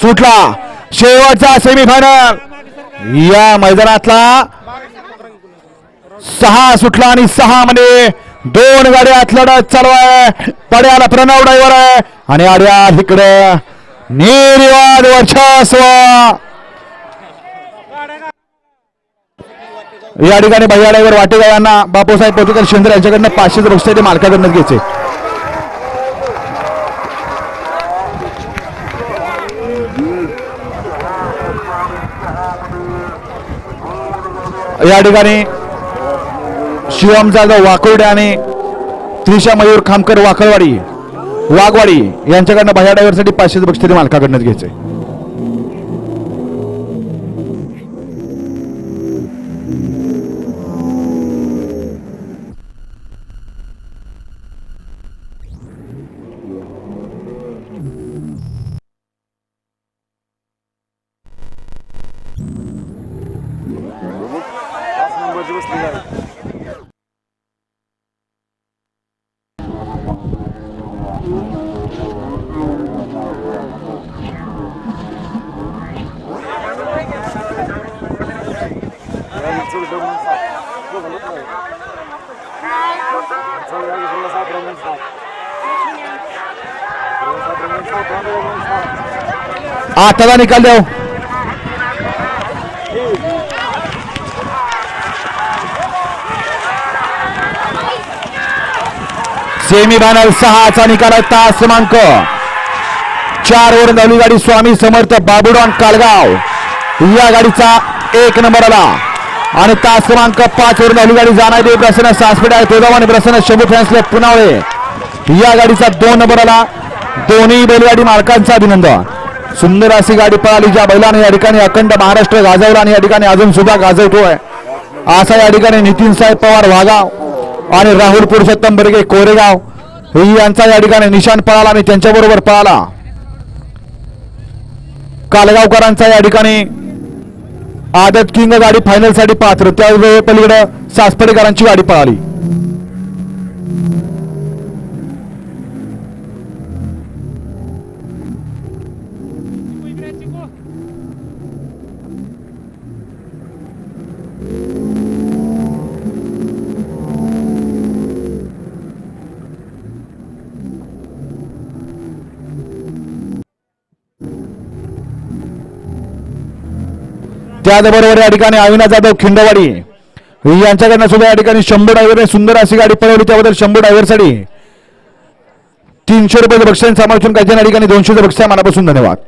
सुटला. शेवटचा सेमीफायनल या मैदानातला सहा सुटला आणि सहा मध्ये दोन गाड्यात लढत चालू आहे. पड्याला प्रणव ड्रायव्हर आहे. आणि आड्या इकडे निर्वाद वर्चस्व. या ठिकाणी भैया ड्रायव्हर वाटेगाव यांना बापूसाहेब पोतेकर शिंदे यांच्याकडनं पाचशे रुपये ते मालकाकडनं घ्यायचे. या ठिकाणी शिवम जाधव वाकुर्डे आणि त्रिशा मयूर खामकर वाकळवाडी वाघवाडी यांच्याकडनं भैया डायव्हरसाठी पाचशे बक्षीस तरी घ्यायचं घ्यायचे आताचा निकाल देऊ सेमी फायनल सहाचा निकाल आहे तास क्रमांक. चार वर नवली गाडी स्वामी समर्थ बाबुडॉन कालगाव. या गाडीचा एक नंबर आला. आणि तास क्रमांक पाच वरून आली गाडी जाणार प्रसन्न सासपेट आहे. तोदाव आणि प्रसन्न शंभू फॅन्सले पुनावळे या गाडीचा दोन नंबर आला दोन्ही बैलगाडी मालकांचा अभिनंदन. सुंदर अशी गाडी पळाली ज्या बैलाने या ठिकाणी अखंड महाराष्ट्र गाजवला आणि या ठिकाणी अजून सुद्धा गाजवतोय. असा या ठिकाणी नितीन साहेब पवार वाघाव आणि राहुल पुरुषोत्तम बर्गे कोरेगाव. ही यांचा या ठिकाणी निशाण पळाला आणि त्यांच्याबरोबर पळाला. कालगावकरांचा या ठिकाणी आदत किंग गाडी फायनलसाठी पात्र. त्यावेळी पलीकडे सासपडेकरांची गाडी पळाली. त्याचबरोबर या ठिकाणी अविनाश जाधव खिंडवाडी. यांच्याकडनं सुद्धा या ठिकाणी शंभर ड्रायव्हर सुंदर अशी गाडी पळवली त्याबद्दल शंभर डायव्हरसाठी तीनशे रुपये बक्षीस समावेशून काही या ठिकाणी दोनशे बक्षीस मनापासून धन्यवाद.